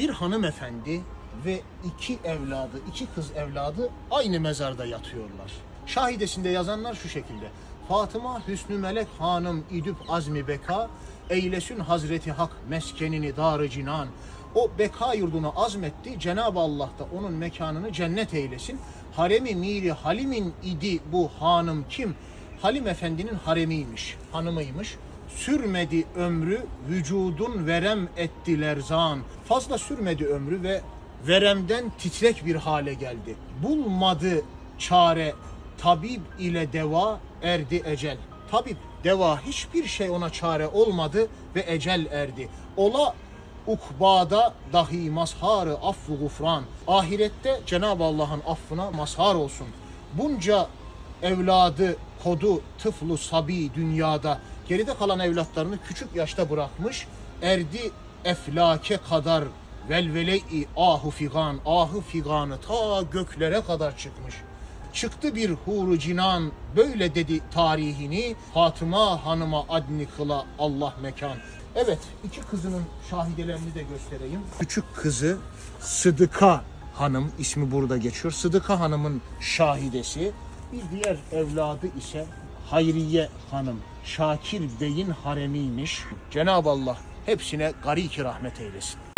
bir hanımefendi ve iki evladı, iki kız evladı aynı mezarda yatıyorlar. Şahidesinde yazanlar şu şekilde. Fatıma Hüsnü Melek Hanım İdüp Azmi Beka eylesin Hazreti Hak meskenini darı cinan. O beka yurdunu azmetti. Cenab-ı Allah da onun mekanını cennet eylesin. Haremi miri halimin idi bu hanım kim? Halim Efendi'nin haremiymiş, hanımıymış. Sürmedi ömrü, vücudun verem ettiler zan. Fazla sürmedi ömrü ve veremden titrek bir hale geldi. Bulmadı çare, tabip ile deva erdi ecel. Tabip, deva hiçbir şey ona çare olmadı ve ecel erdi. Ola ukbada dahi mazharı affu gufran. Ahirette Cenab-ı Allah'ın affına mazhar olsun. Bunca evladı kodu tıflu sabi dünyada geride kalan evlatlarını küçük yaşta bırakmış erdi eflake kadar velvele-i ahu figan ahu figanı ta göklere kadar çıkmış çıktı bir huru cinan böyle dedi tarihini Fatıma hanıma adni kıla Allah mekan evet iki kızının şahidelerini de göstereyim küçük kızı Sıdıka Hanım ismi burada geçiyor. Sıdıka Hanım'ın şahidesi. Bir diğer evladı ise Hayriye Hanım. Şakir Bey'in haremiymiş. Cenab-ı Allah hepsine gariki rahmet eylesin.